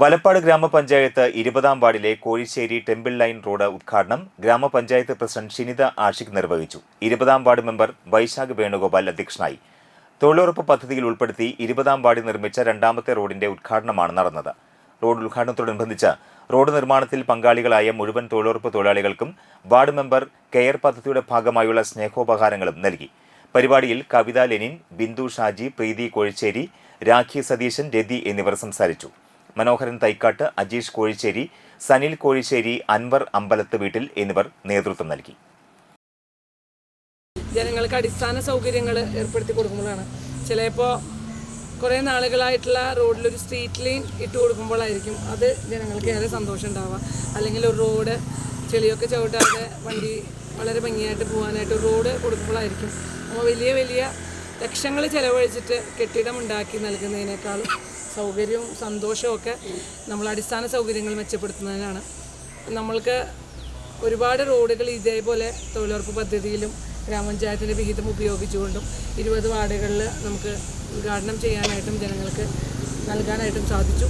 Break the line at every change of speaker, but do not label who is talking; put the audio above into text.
വലപ്പാട് ഗ്രാമപഞ്ചായത്ത് ഇരുപതാം വാർഡിലെ കോഴിശ്ശേരി ടെമ്പിൾ ലൈൻ റോഡ് ഉദ്ഘാടനം ഗ്രാമപഞ്ചായത്ത് പ്രസിഡന്റ് ഷിനിത ആഷിഖ് നിർവഹിച്ചു. ഇരുപതാം വാർഡ് മെമ്പർ വൈശാഖ് വേണുഗോപാൽ അധ്യക്ഷനായി. തൊഴിലുറപ്പ് പദ്ധതിയിൽ ഉൾപ്പെടുത്തി ഇരുപതാം വാർഡിൽ നിർമ്മിച്ച രണ്ടാമത്തെ റോഡിന്റെ ഉദ്ഘാടനമാണ് നടന്നത്. റോഡ് ഉദ്ഘാടനത്തോടനുബന്ധിച്ച് റോഡ് നിർമ്മാണത്തിൽ പങ്കാളികളായ മുഴുവൻ തൊഴിലുറപ്പ് തൊഴിലാളികൾക്കും വാർഡ് മെമ്പർ കെയർ പദ്ധതിയുടെ ഭാഗമായുള്ള സ്നേഹോപഹാരങ്ങളും നൽകി. പരിപാടിയിൽ കവിത ലെനിൻ ബിന്ദു ഷാജി പ്രീതി കോഴിച്ചേരി രാഖി സതീശൻ രതി എന്നിവർ സംസാരിച്ചു. മനോഹരൻ തൈക്കാട്ട് അജീഷ് കോഴിച്ചേരി സനിൽ കോഴിശ്ശേരി അൻവർ അമ്പലത്ത് വീട്ടിൽ എന്നിവർ നേതൃത്വം നൽകി.
ജനങ്ങൾക്ക് അടിസ്ഥാന സൗകര്യങ്ങൾ ഏർപ്പെടുത്തി കൊടുക്കുമ്പോഴാണ്. ചിലപ്പോൾ കുറേ നാളുകളായിട്ടുള്ള റോഡിലൊരു സ്ട്രീറ്റ് ലൈൻ ഇട്ട് കൊടുക്കുമ്പോഴായിരിക്കും അത് ജനങ്ങൾക്ക് ഏറെ സന്തോഷം ഉണ്ടാവുക. അല്ലെങ്കിൽ ഒരു റോഡ് ചെളിയൊക്കെ ചവിട്ടാതെ വണ്ടി വളരെ ഭംഗിയായിട്ട് പോകാനായിട്ട് റോഡ് കൊടുക്കുമ്പോഴായിരിക്കും. അപ്പോൾ വലിയ വലിയ ലക്ഷങ്ങൾ ചിലവഴിച്ചിട്ട് കെട്ടിടം ഉണ്ടാക്കി നൽകുന്നതിനേക്കാളും സൗകര്യവും സന്തോഷവും ഒക്കെ നമ്മൾ അടിസ്ഥാന സൗകര്യങ്ങൾ മെച്ചപ്പെടുത്തുന്നതിനാണ്. നമ്മൾക്ക് ഒരുപാട് റോഡുകൾ ഇതേപോലെ തൊഴിലുറപ്പ് പദ്ധതിയിലും ഗ്രാമപഞ്ചായത്തിന്റെ വിഹിതം ഉപയോഗിച്ചുകൊണ്ടും ഇരുപത് വാർഡുകളിൽ നമുക്ക് ഉദ്ഘാടനം ചെയ്യാനായിട്ടും ജനങ്ങൾക്ക് നൽകാനായിട്ടും സാധിച്ചു.